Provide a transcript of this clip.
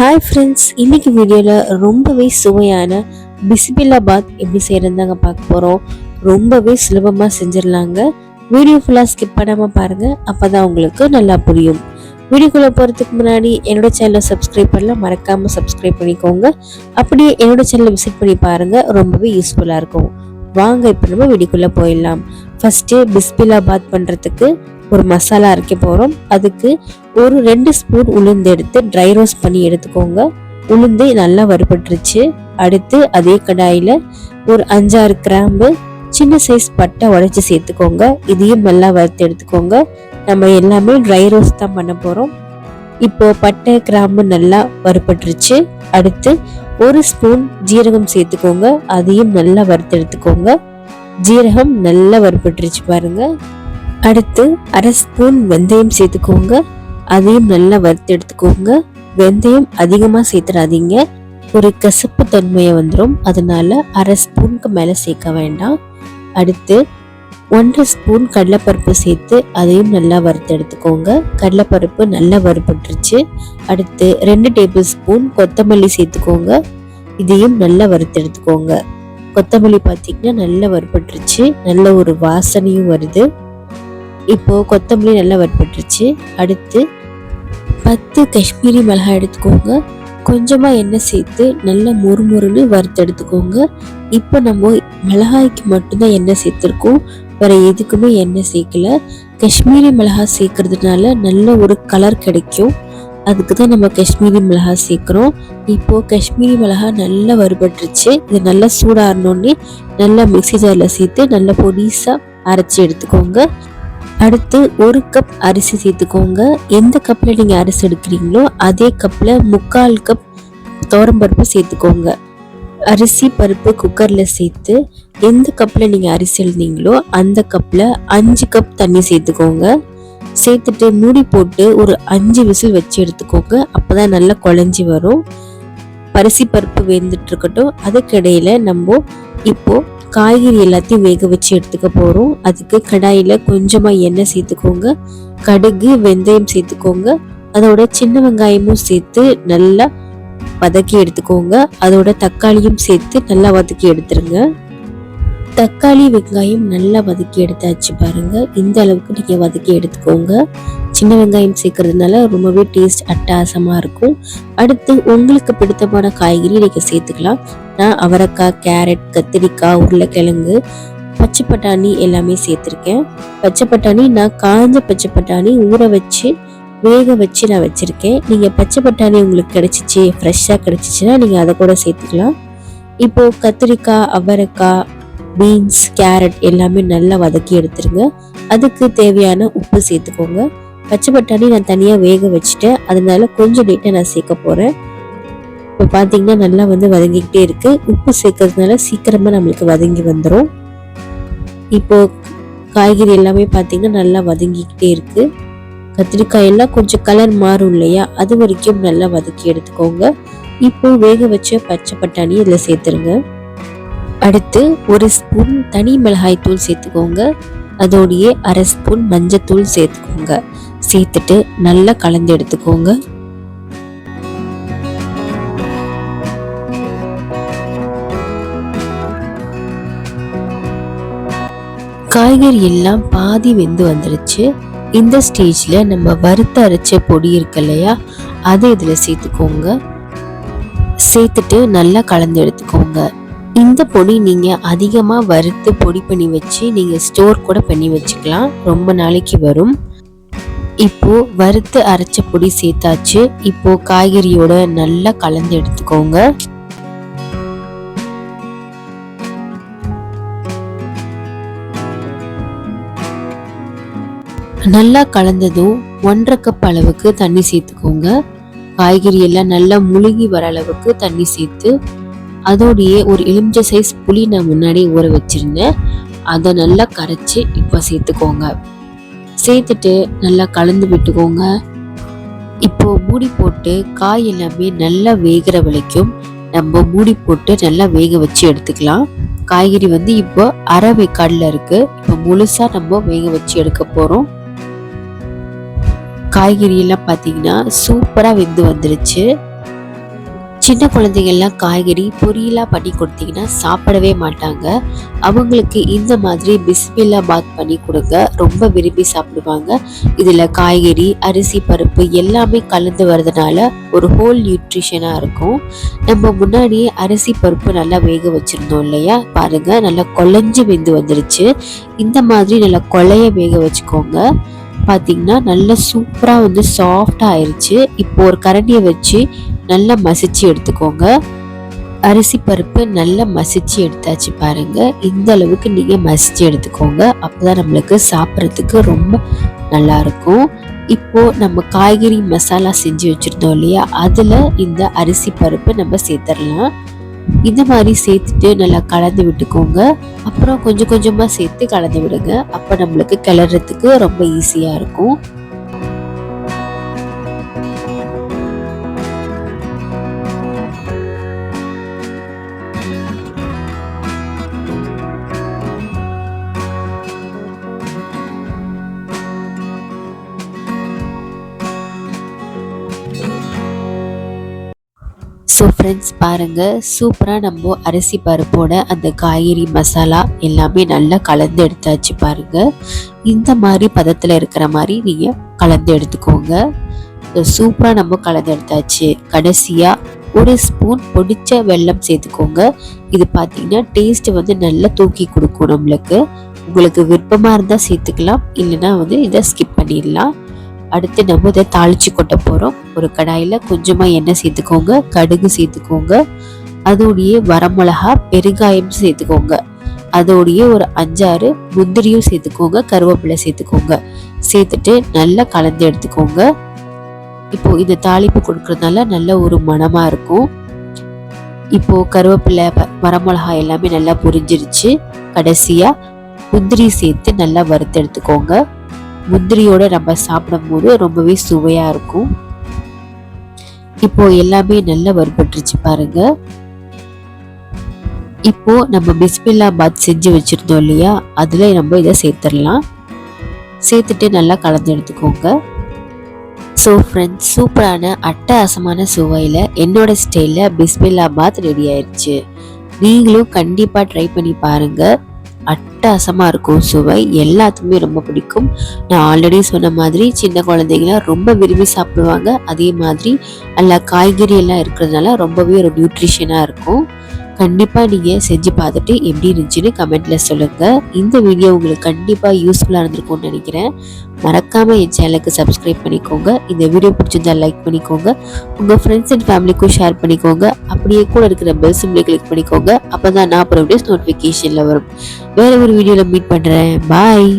Hi friends இன்னைக்கு வீடியோவில் ரொம்பவே சுவையான பிசிபில்லாபாத் எப்படி செய்கிறதாங்க பார்க்க போகிறோம் ரொம்பவே சுலபமாக செஞ்சிடலாங்க. வீடியோ ஃபுல்லாக ஸ்கிப் பண்ணாமல் பாருங்கள் அப்போ தான் உங்களுக்கு நல்லா புரியும். வீடியோக்குள்ளே போகிறதுக்கு முன்னாடி என்னோட சேனலை சப்ஸ்கிரைப் பண்ணலாம் மறக்காமல் சப்ஸ்கிரைப் பண்ணிக்கோங்க. அப்படியே என்னோட சேனலை விசிட் பண்ணி பாருங்கள் ரொம்பவே யூஸ்ஃபுல்லாக இருக்கும். வாங்க இப்போ நம்ம வீடியோக்குள்ளே போயிடலாம். ஃபஸ்ட்டு பிஸ்பில்லாபாத் பண்ணுறதுக்கு ஒரு மசாலா அரைக்க போகிறோம் அதுக்கு ஒரு ரெண்டு ஸ்பூன் உளுந்து எடுத்து ட்ரை ரோஸ்ட் பண்ணி எடுத்துக்கோங்க. உளுந்து நல்லா வறுபட்டுருச்சு. அடுத்து அதே கடாயில் ஒரு அஞ்சாறு கிராம்பு சின்ன சைஸ் பட்டை உடைச்சி சேர்த்துக்கோங்க. இதையும் நல்லா வறுத்து எடுத்துக்கோங்க. நம்ம எல்லாமே ட்ரை ரோஸ்ட் தான் பண்ண போகிறோம் இப்போ பட்டை கிராம்பு நல்லா வறுபட்டுருச்சு. அடுத்து ஒரு ஸ்பூன் ஜீரகம் சேர்த்துக்கோங்க. அதையும் நல்லா வறுத்து எடுத்துக்கோங்க. ஜீரகம் நல்லா வறுபட்டுருச்சு பாருங்கள் அடுத்து அரை ஸ்பூன் வெந்தயம் சேர்த்துக்கோங்க. அதையும் நல்லா வறுத்து எடுத்துக்கோங்க. வெந்தயம் அதிகமாக சேர்த்துடாதீங்க ஒரு கசப்பு தன்மையை வந்துடும் அதனால அரை ஸ்பூனுக்கு மேலே சேர்க்க வேண்டாம். அடுத்து ஒன்றரை ஸ்பூன் கடலைப்பருப்பு சேர்த்து அதையும் நல்லா வறுத்து எடுத்துக்கோங்க. கடலைப்பருப்பு நல்லா வறுபட்டுருச்சு. அடுத்து ரெண்டு டேபிள் ஸ்பூன் கொத்தமல்லி சேர்த்துக்கோங்க. இதையும் நல்லா வறுத்து எடுத்துக்கோங்க. கொத்தமல்லி பார்த்தீங்கன்னா நல்லா வறுபட்டுருச்சு. நல்ல ஒரு வாசனையும் வருது. இப்போது கொத்தமல்லி நல்லா வறுபட்டுருச்சு. அடுத்து பத்து காஷ்மீரி மிளகாய் எடுத்துக்கோங்க. கொஞ்சமாக எண்ணெய் சேர்த்து நல்லா முறுமுறுன்னு வறுத்து எடுத்துக்கோங்க. இப்போ நம்ம மிளகாய்க்கு மட்டும்தான் எண்ணெய் சேர்த்துருக்கோம். வேறு எதுக்குமே எண்ணெய் சேர்க்கல. காஷ்மீரி மிளகாய் சேர்க்கறதுனால நல்ல ஒரு கலர் கிடைக்கும். அதுக்கு தான் நம்ம காஷ்மீரி மிளகாய் சேர்க்குறோம். இப்போது காஷ்மீரி மிளகாய் நல்லா வறுபட்டுருச்சு. இது நல்லா சூடாகணுன்னே நல்லா மிக்சி ஜாரில் சேர்த்து நல்லா பொடிசாக அரைச்சி எடுத்துக்கோங்க. அடுத்து ஒரு கப் அரிசி சேர்த்துக்கோங்க. எந்த கப்பில் நீங்கள் அரிசி எடுக்கிறீங்களோ அதே கப்பில் முக்கால் கப் தோரம்பருப்பு சேர்த்துக்கோங்க. அரிசி பருப்பு குக்கரில் சேர்த்து எந்த கப்பில் நீங்கள் அரிசி எழுந்தீங்களோ அந்த கப்பில் அஞ்சு கப் தண்ணி சேர்த்துக்கோங்க. சேர்த்துட்டு மூடி போட்டு ஒரு அஞ்சு விசில் வச்சு எடுத்துக்கோங்க. அப்போ தான் நல்லா குழஞ்சி வரும். அரிசி பருப்பு வெந்துட்டு இருக்கட்டும். அதுக்கிடையில் நம்ம இப்போது காய்கறி எல்லாத்தையும் வேக வச்சு எடுத்துக்க போகிறோம் அதுக்கு கடாயில் கொஞ்சமாக எண்ணெய் சேர்த்துக்கோங்க. கடுகு வெந்தயம் சேர்த்துக்கோங்க. அதோட சின்ன வெங்காயமும் சேர்த்து நல்லா வதக்கி எடுத்துக்கோங்க. அதோட தக்காளியும் சேர்த்து நல்லா வதக்கி எடுத்துருங்க. தக்காளி வெங்காயம் நல்லா வதக்கி எடுத்தாச்சு பாருங்க. இந்த அளவுக்கு நீங்க வதக்கி எடுத்துக்கோங்க. சின்ன வெங்காயம் சேர்க்கறதுனால ரொம்பவே டேஸ்ட் அட்டாசமாக இருக்கும். அடுத்து உங்களுக்கு பிடித்தமான காய்கறி நீங்க சேர்த்துக்கலாம். நான் அவரைக்காய் கேரட் கத்திரிக்காய் உருளைக்கிழங்கு பச்சை பட்டாணி எல்லாமே சேர்த்துருக்கேன். பச்சை பட்டாணி நான் காஞ்ச பச்சை பட்டாணி ஊற வச்சு வேக வச்சு நான் வச்சுருக்கேன். நீங்கள் பச்சை பட்டாணி உங்களுக்கு கிடச்சிச்சு ஃப்ரெஷ்ஷாக கிடச்சிச்சின்னா நீங்கள் அதை கூட சேர்த்துக்கலாம். இப்போது கத்திரிக்காய் அவரைக்காய் பீன்ஸ் கேரட் எல்லாமே நல்லா வதக்கி எடுத்துருங்க. அதுக்கு தேவையான உப்பு சேர்த்துக்கோங்க. பச்சை பட்டாணி நான் தனியாக வேக வச்சுட்டேன். அதனால கொஞ்சம் லேட்டாக நான் சேர்க்க போகிறேன் இப்போ பார்த்தீங்கன்னா நல்லா வந்து வதங்கிக்கிட்டே இருக்குது உப்பு சேர்க்கறதுனால சீக்கிரமாக நம்மளுக்கு வதங்கி வந்துடும் இப்போது காய்கறி எல்லாமே பார்த்தீங்கன்னா நல்லா வதங்கிக்கிட்டே இருக்குது கத்திரிக்காய் எல்லாம் கொஞ்சம் கலர் மாறும் இல்லையா? அது வரைக்கும் நல்லா வதக்கி எடுத்துக்கோங்க. இப்போ வேக வச்ச பச்சை பட்டாணி இதில் சேர்த்துருங்க. அடுத்து ஒரு ஸ்பூன் தனி மிளகாய் தூள் சேர்த்துக்கோங்க. அதோடையே அரை ஸ்பூன் மஞ்சத்தூள் சேர்த்துக்கோங்க. சேர்த்துட்டு நல்லா கலந்து எடுத்துக்கோங்க. காய்கறி எல்லாம் பாதி வெந்து வந்துருச்சு. இந்த ஸ்டேஜில் நம்ம வறுத்த அரைச்ச பொடி இருக்கு இல்லையா அதை இதில் சேர்த்துக்கோங்க. சேர்த்துட்டு நல்லா கலந்து எடுத்துக்கோங்க. இந்த பொடி நீங்கள் அதிகமாக வறுத்து பொடி பண்ணி வச்சு நீங்கள் ஸ்டோர் கூட பண்ணி வச்சுக்கலாம். ரொம்ப நாளைக்கு வரும். இப்போ வறுத்து அரைச்ச பொடி சேர்த்தாச்சு. இப்போ காய்கறியோட நல்லா கலந்து எடுத்துக்கோங்க. நல்லா கலந்ததும் ஒன்றரை கப் அளவுக்கு தண்ணி சேர்த்துக்கோங்க. காய்கறி எல்லாம் நல்லா முழுகி வர அளவுக்கு தண்ணி சேர்த்து அதோடையே ஒரு எலுமிச்சை சைஸ் புளி நான் முன்னாடி ஊற வச்சிருந்தேன். அதை நல்லா கரைச்சி இப்போ சேர்த்துக்கோங்க. சேர்த்துட்டு நல்லா கலந்து விட்டுக்கோங்க. இப்போ மூடி போட்டு காய் எல்லாமே நல்லா வேகிற வரைக்கும் நம்ம மூடி போட்டு நல்லா வேக வச்சு எடுத்துக்கலாம். காய்கறி வந்து இப்போ அரை வேக்காடில் இருக்குது இப்போ முழுசாக நம்ம வேக வச்சு எடுக்க போகிறோம் காய்கறியெல்லாம் பார்த்தீங்கன்னா சூப்பராக வெந்து வந்துருச்சு. சின்ன குழந்தைங்கள்லாம் காய்கறி பொரியலாக பண்ணி கொடுத்தீங்கன்னா சாப்பிடவே மாட்டாங்க. அவங்களுக்கு இந்த மாதிரி பிஸ்மில்லா பாத் பண்ணி கொடுங்க. ரொம்ப விரும்பி சாப்பிடுவாங்க. இதில் காய்கறி அரிசி பருப்பு எல்லாமே கலந்து வர்றதுனால ஒரு ஹோல் நியூட்ரிஷனாக இருக்கும். நம்ம முன்னாடியே அரிசி பருப்பு நல்லா வேக வச்சுருந்தோம் இல்லையா? பாருங்கள் நல்லா கொலைஞ்சு வெந்து வந்துருச்சு. இந்த மாதிரி நல்லா கொலைய வேக வச்சுக்கோங்க. பார்த்தீங்கன்னா நல்லா சூப்பராக வந்து சாஃப்ட் ஆயிடுச்சு இப்போ ஒரு கரண்டியை வச்சு நல்லா மசிச்சு எடுத்துக்கோங்க. அரிசி பருப்பு நல்லா மசிச்சு எடுத்தாச்சு பாருங்க. இந்த அளவுக்கு நீங்க மசிச்சு எடுத்துக்கோங்க. அப்பதான் நம்மளுக்கு சாப்பிட்றதுக்கு ரொம்ப நல்லா இருக்கும். இப்போ நம்ம காய்கறி மசாலா செஞ்சு வச்சிருந்தோம் இல்லையா? அதுல இந்த அரிசி பருப்பு நம்ம சேர்த்துடலாம். இந்த மாதிரி சேர்த்துட்டு நல்லா கலந்து விட்டுக்கோங்க. அப்புறம் கொஞ்சம் கொஞ்சமாக சேர்த்து கலந்து விடுங்க. அப்போ நம்மளுக்கு கிளறதுக்கு ரொம்ப ஈஸியாக இருக்கும். ஸோ ஃப்ரெண்ட்ஸ் பாருங்கள் சூப்பராக நம்ம அரிசி பருப்போட அந்த காய்கறி மசாலா எல்லாமே நல்லா கலந்து எடுத்தாச்சு பாருங்கள் இந்த மாதிரி பதத்தில் இருக்கிற மாதிரி நீங்கள் கலந்து எடுத்துக்கோங்க. சூப்பராக நம்ம கலந்து எடுத்தாச்சு. கடைசியாக ஒரு ஸ்பூன் பொடிச்ச வெல்லம் சேர்த்துக்கோங்க. இது பார்த்தீங்கன்னா டேஸ்ட்டு வந்து நல்லா தூக்கி கொடுக்கும் நம்மளுக்கு. உங்களுக்கு விருப்பமாக இருந்தால் சேர்த்துக்கலாம் இல்லைன்னா வந்து இதை ஸ்கிப் பண்ணிடலாம். அடுத்து நம்ம இதை தாளிச்சு கொட்ட போகிறோம் ஒரு கடாயில் கொஞ்சமாக எண்ணெய் சேர்த்துக்கோங்க. கடுகு சேர்த்துக்கோங்க. அதோடைய வரமிளகா பெருங்காயம் சேர்த்துக்கோங்க. அதோடைய ஒரு அஞ்சாறு முந்திரியும் சேர்த்துக்கோங்க. கருவேப்பிலை சேர்த்துக்கோங்க. சேர்த்துட்டு நல்லா கலந்து எடுத்துக்கோங்க. இப்போ இந்த தாளிப்பு கொடுக்கறதுனால நல்ல ஒரு மனமாக இருக்கும். இப்போ கருவேப்பிலை வரமிளகா எல்லாமே நல்லா புரிஞ்சிருச்சு. கடைசியாக முந்திரி சேர்த்து நல்லா வறுத்து எடுத்துக்கோங்க. முந்திரியோட நம்ம சாப்பிடும் போது ரொம்பவே சுவையாக இருக்கும். இப்போ எல்லாமே நல்லா வறுபட்டுருச்சு பாருங்க. இப்போ நம்ம பிஸ்மில்லா பாத் செஞ்சு வச்சிருந்தோம் இல்லையா? அதில் நம்ம இதை சேர்த்துடலாம். சேர்த்துட்டு நல்லா கலந்து எடுத்துக்கோங்க. ஸோ ஃப்ரெண்ட்ஸ் சூப்பரான அட்டகாசமான சுவையில் என்னோட ஸ்டைலில் பிஸ்மில்லா பாத் ரெடி ஆயிடுச்சு. நீங்களும் கண்டிப்பாக ட்ரை பண்ணி பாருங்கள் அட்டகாசமாக இருக்கும். சுவை எல்லாத்துக்குமே ரொம்ப பிடிக்கும். நான் ஆல்ரெடி சொன்ன மாதிரி சின்ன குழந்தைங்களாம் ரொம்ப விரும்பி சாப்பிடுவாங்க. அதே மாதிரி நல்லா காய்கறி எல்லாம் இருக்கிறதுனால ரொம்பவே ஒரு நியூட்ரிஷனாக இருக்கும். கண்டிப்பாக நீங்கள் செஞ்சு பார்த்துட்டு எப்படி இருந்துச்சுன்னு கமெண்ட்டில் சொல்லுங்கள் இந்த வீடியோ உங்களுக்கு கண்டிப்பாக யூஸ்ஃபுல்லாக இருந்திருக்கும்னு நினைக்கிறேன். மறக்காமல் என் சேனலுக்கு சப்ஸ்கிரைப் பண்ணிக்கோங்க. இந்த வீடியோ பிடிச்சிருந்தா லைக் பண்ணிக்கோங்க. உங்கள் ஃப்ரெண்ட்ஸ் அண்ட் ஃபேமிலிக்கும் ஷேர் பண்ணிக்கோங்க. அப்படியே கூட இருக்கிற பெல் சிம்லே கிளிக் பண்ணிக்கோங்க. அப்போ தான் நான் அப்புறம் வீடியோஸ் நோட்டிஃபிகேஷனில் வரும். வேறு ஒரு வீடியோவில் மீட் பண்ணுறேன் பாய்